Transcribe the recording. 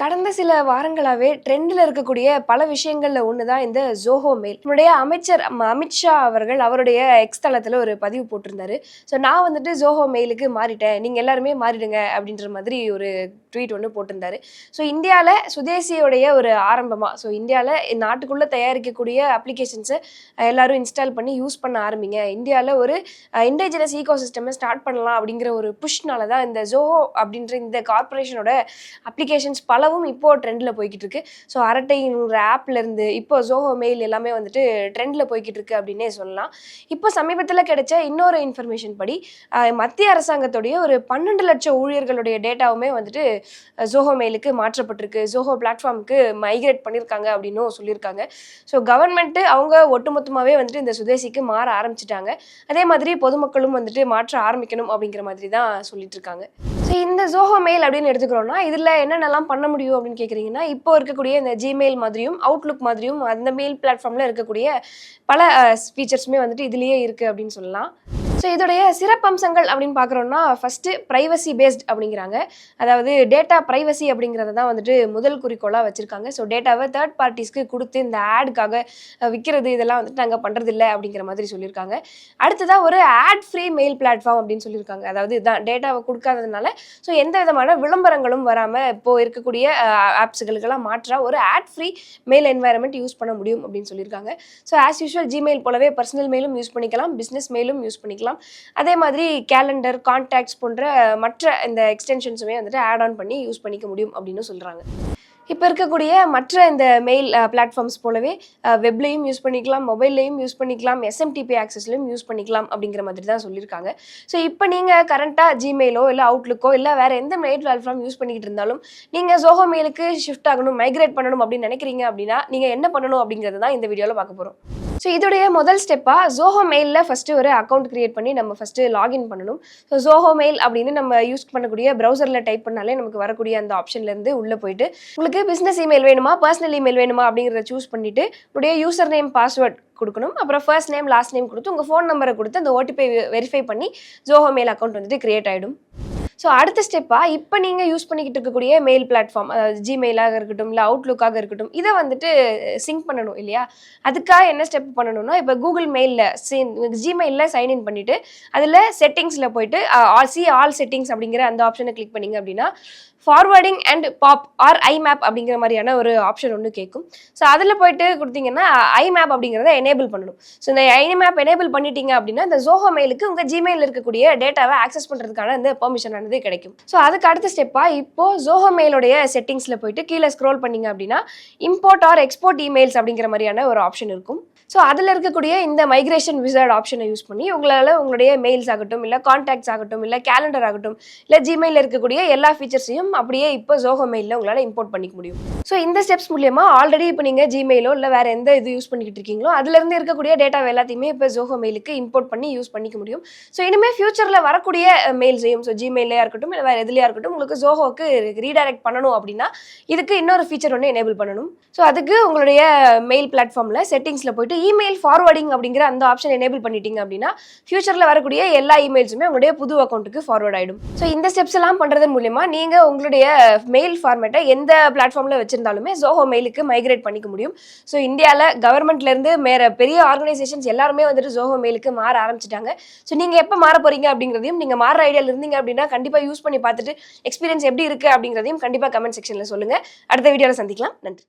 கடந்த சில வாரங்களாகவே ட்ரெண்டில் இருக்கக்கூடிய பல விஷயங்களில் ஒன்று தான் இந்த ஜோஹோ மெயில் நம்முடைய அமைச்சர் அமித்ஷா அவர்கள் அவருடைய எக்ஸ் தளத்தில் ஒரு பதிவு போட்டிருந்தாரு. ஸோ நான் வந்துட்டு ஜோஹோ மெயிலுக்கு மாறிட்டேன். நீங்கள் எல்லாருமே மாறிடுங்க அப்படின்ற மாதிரி ஒரு ட்வீட் ஒன்று போட்டிருந்தாரு. ஸோ இந்தியாவில் சுதேசியோடைய ஒரு ஆரம்பமாக ஸோ இந்தியாவில் நாட்டுக்குள்ளே தயாரிக்கக்கூடிய அப்ளிகேஷன்ஸை எல்லாரும் இன்ஸ்டால் பண்ணி யூஸ் பண்ண ஆரம்பிங்க. இந்தியாவில் ஒரு இண்டிஜினஸ் ஈகோ சிஸ்டமை ஸ்டார்ட் பண்ணலாம் அப்படிங்கிற ஒரு புஷ்னால தான் இந்த ஜோஹோ அப்படின்ற இந்த கார்ப்பரேஷனோட அப்ளிகேஷன்ஸ் பல பலவும் இப்போ ட்ரெண்டில் போய்கிட்டு இருக்கு ஸோ அரட்டைங்கிற ஆப்லேருந்து இப்போ ஜோஹோ மெயில் எல்லாமே வந்துட்டு ட்ரெண்டில் போய்கிட்டு இருக்கு அப்படின்னே சொல்லலாம். இப்போ சமீபத்தில் கிடைச்ச இன்னொரு இன்ஃபர்மேஷன் படி மத்திய அரசாங்கத்துடைய ஒரு பன்னெண்டு லட்சம் ஊழியர்களுடைய டேட்டாவுமே வந்துட்டு ஜோஹோ மெயிலுக்கு மாற்றப்பட்டிருக்கு. ஜோஹோ பிளாட்ஃபார்முக்கு மைக்ரேட் பண்ணியிருக்காங்க அப்படின்னும் சொல்லியிருக்காங்க ஸோ கவர்மெண்ட்டு அவங்க ஒட்டுமொத்தமாகவே வந்துட்டு இந்த சுதேசிக்கு மாற ஆரம்பிச்சிட்டாங்க. அதே மாதிரி பொதுமக்களும் வந்துட்டு மாற்ற ஆரம்பிக்கணும் அப்படிங்கிற மாதிரி தான் சொல்லிட்டு இருக்காங்க ஸோ இந்த ஜோஹோ மெயில் அப்படின்னு எடுத்துக்கிறோம்னா இதில் என்னென்னலாம் பண்ண முடியும் அப்படின்னு கேட்குறீங்கன்னா இப்போ இருக்கக்கூடிய இந்த ஜிமெயில் மாதிரியும் அவுட்லுக் மாதிரியும் அந்த மெயில் பிளாட்ஃபார்மில் இருக்கக்கூடிய பல ஃபீச்சர்ஸுமே வந்துட்டு இதுலேயே இருக்குது அப்படின்னு சொல்லலாம். ஸோ இதோடைய சிறப்பம்சங்கள் அப்படின்னு பார்க்குறோம்னா ஃபஸ்ட்டு ப்ரைவசி பேஸ்ட் அப்படிங்கிறாங்க. அதாவது டேட்டா ப்ரைவசி அப்படிங்கிறத தான் வந்துட்டு முதல் குறிக்கோளாக வச்சுருக்காங்க. ஸோ டேட்டாவை தேர்ட் பார்ட்டிஸ்க்கு கொடுத்து இந்த ஆடுக்காக விற்கிறது இதெல்லாம் வந்துட்டு நாங்கள் பண்ணுறதில்ல அப்படிங்கிற மாதிரி சொல்லியிருக்காங்க. அடுத்ததாக ஒரு ஆட் ஃப்ரீ மெயில் பிளாட்ஃபார்ம் அப்படின்னு சொல்லியிருக்காங்க. அதாவது இதுதான் டேட்டாவை கொடுக்காததுனால ஸோ எந்த விதமான விளம்பரங்களும் வராமல் இப்போது இருக்கக்கூடிய ஆப்ஸுகளுக்கெல்லாம் மாற்றா ஒரு ad free mail environment use பண்ண முடியும் அப்படின்னு சொல்லியிருக்காங்க. ஸோ ஆஸ் யூஷுவல் ஜிமெயில் போலவே பர்சனல் மெயிலும் யூஸ் பண்ணிக்கலாம் பிஸ்னஸ் மெயிலும் யூஸ் பண்ணிக்கலாம். அதே மாதிரி கேலண்டர் கான்டாக்ட்ஸ் போன்ற மற்ற இந்த எக்ஸ்டென்ஷன்ஸுமே வந்துட்டு ஆட் ஆன் பண்ணி யூஸ் பண்ணிக்க முடியும் அப்படின்னு சொல்கிறாங்க இப்போ இருக்கக்கூடிய மற்ற இந்த மெயில் பிளாட்ஃபார்ம்ஸ் போலவே வெப்லேயும் யூஸ் பண்ணிக்கலாம் மொபைல்லையும் யூஸ் பண்ணிக்கலாம் எஸ்எம்டிபி ஆக்சஸ்லையும் யூஸ் பண்ணிக்கலாம் அப்படிங்கிற மாதிரி தான் சொல்லியிருக்காங்க. ஸோ இப்போ நீங்கள் கரண்ட்டாக ஜிமெயிலோ இல்லை அவுட்லுக்கோ இல்லை வேறு எந்த மெயில் பிளாட்ஃபார்ம் யூஸ் பண்ணிக்கிட்டு இருந்தாலும் நீங்கள் ஜோஹோ மெயிலுக்கு ஷிஃப்ட் ஆகணும் மைக்ரேட் பண்ணணும் அப்படின்னு நினைக்கிறீங்க அப்படின்னா நீங்கள் என்ன பண்ணணும் அப்படிங்கிறது தான் இந்த வீடியோவில் பார்க்க போகிறோம் ஸோ இதோடைய முதல் ஸ்டெப்பாக ஜோஹோ மெயிலில் ஃபஸ்ட்டு ஒரு அக்கௌண்ட் கிரியேட் பண்ணி நம்ம ஃபஸ்ட்டு லாகின் பண்ணணும். ஸோ ஜோஹோ மெயில் அப்படின்னு நம்ம யூஸ் பண்ணக்கூடிய ப்ரௌசரில் டைப் பண்ணாலே நமக்கு வரக்கூடிய அந்த ஆப்ஷன்லேருந்து உள்ளே போயிட்டு உங்களுக்கு பிஸ்னஸ் இமெயில் வேணுமா பர்சனல் இமெயில் வேணுமா அப்படிங்கிறத சூஸ் பண்ணிவிட்டு உங்களுடைய யூசர் நேம் பாஸ்வேர்ட் கொடுக்கணும். அப்புறம் ஃபர்ஸ்ட் நேம் லாஸ்ட் நேம் கொடுத்து உங்கள் ஃபோன் நம்பரை கொடுத்து அந்த ஓடிபி வெரிஃபை பண்ணி ஜோஹோ மெயில் அக்கௌண்ட் வந்துட்டு கிரியேட் ஆகிடும் ஸோ அடுத்த ஸ்டெப்பாக இப்போ நீங்கள் யூஸ் பண்ணிக்கிட்டு இருக்கக்கூடிய மெயில் பிளாட்ஃபார்ம் அதாவது ஜிமெயிலாக இருக்கட்டும் இல்லை அவுட்லுக்காக இருக்கட்டும் இதை வந்துட்டு சிங்க் பண்ணணும் இல்லையா? அதுக்காக என்ன ஸ்டெப் பண்ணணும்னா இப்போ கூகுள் மெயிலில் ஜிமெயிலில் சைன்இன் பண்ணிவிட்டு அதில் செட்டிங்ஸில் போயிட்டு சி ஆல் செட்டிங்ஸ் அப்படிங்கிற அந்த ஆப்ஷனை கிளிக் பண்ணீங்க அப்படின்னா forwarding and POP or IMAP அப்படிங்கிற மாதிரியான ஒரு ஆப்ஷன் ஒன்று கேட்கும் ஸோ அதில் போயிட்டு கொடுத்தீங்கன்னா ஐ மேப் அப்படிங்கிறத எனேபிள் பண்ணணும். ஸோ இந்த ஐ மேப் எனேபிள் பண்ணிட்டீங்க அப்படின்னா இந்த ஜோஹோ மெயிலுக்கு உங்கள் ஜிமெயில் இருக்கக்கூடிய டேட்டாவை ஆக்சஸ் பண்ணுறதுக்கான இந்த பெர்மிஷன் ஆனது கிடைக்கும். ஸோ அதுக்கு அடுத்த ஸ்டெப்பாக இப்போது ஜோஹோ மெயிலோடைய செட்டிங்ஸில் போயிட்டு கீழே ஸ்க்ரோல் பண்ணீங்க அப்படின்னா இம்போர்ட் ஆர் எக்ஸ்போர்ட் இமெயில்ஸ் அப்படிங்கிற மாதிரியான ஒரு ஆப்ஷன் இருக்கும். ஸோ அதில் இருக்கக்கூடிய இந்த மைக்ரேஷன் விசர்ட் ஆப்ஷனை யூஸ் பண்ணி உங்களால் உங்களுடைய மெயில்ஸ் ஆகட்டும் இல்லை கான்டாக்ட்ஸ் ஆகட்டும் இல்லை கேலண்டர் ஆகட்டும் இல்லை ஜிமெயிலில் இருக்கக்கூடிய எல்லா ஃபீச்சர்ஸையும் அப்படியே இப்போ ஜோஹோ மெயிலில் உங்களால் இம்போர்ட் பண்ணிக்க முடியும். ஸோ இந்த ஸ்டெப்ஸ் மூலியமா ஆல்ரெடி இப்போ நீங்கள் ஜிமெயிலோ இல்லை வேறு எந்த இது யூஸ் பண்ணிக்கிட்டு இருக்கீங்களோ அதுலேருந்து இருக்கக்கூடிய டேட்டா எல்லாத்தையுமே இப்போ ஜோஹோ மெயிலுக்கு இம்போர்ட் பண்ணி யூஸ் பண்ணிக்க முடியும். ஸோ இனிமேல் ஃபியூச்சரில் வரக்கூடிய மெயில்ஸையும் ஸோ ஜிமெயிலே இருக்கட்டும் இல்லை வேறு எதுலையாக இருக்கட்டும் உங்களுக்கு ஜோஹோக்கு ரீடைரக்ட் பண்ணணும் அப்படின்னா இதுக்கு இன்னொரு ஃபீச்சர் ஒன்று எனேபிள் பண்ணணும். ஸோ அதுக்கு உங்களுடைய மெயில் பிளாட்ஃபார்மில் செட்டிங்ஸில் போயிட்டு இமெயில் ஃபார்வர்டிங் அப்படிங்கிற அந்த ஆப்ஷன் எனேபிள் பண்ணிட்டீங்க அப்படின்னா ஃபியூச்சரில் வரக்கூடிய எல்லா இமெயில்ஸுமே உங்களுடைய புது அக்கௌண்ட்டுக்கு ஃபார்வர்ட் ஆகிடும் ஸோ இந்த ஸ்டெப்ஸ் எல்லாம் பண்ணுறது மூலியமாக நீங்கள் உங்களுடைய மெயில் ஃபார்மேட்டை எந்த பிளாட்ஃபார்மில் வச்சிருந்தாலுமே ஜோஹோ மெயிலுக்கு மைக்ரேட் பண்ணிக்க முடியும். ஸோ இந்தியாவில் கவர்மெண்ட்லேருந்து வேற பெரிய ஆர்கனைசேஷன்ஸ் எல்லாருமே வந்துட்டு ஜோஹோ மெயிலுக்கு மாற ஆரம்பிச்சிட்டாங்க. ஸோ நீங்கள் எப்போ மாற போறீங்க அப்படிங்கிறதையும் நீங்கள் மாற ஐடியாவில் இருந்தீங்க அப்படின்னா கண்டிப்பாக யூஸ் பண்ணி பார்த்துட்டு எக்ஸ்பீரியன்ஸ் எப்படி இருக்குது அப்படிங்கிறதையும் கண்டிப்பாக கமெண்ட் செக்ஷனில் சொல்லுங்கள் அடுத்த வீடியோவில் சந்திக்கலாம். நன்றி.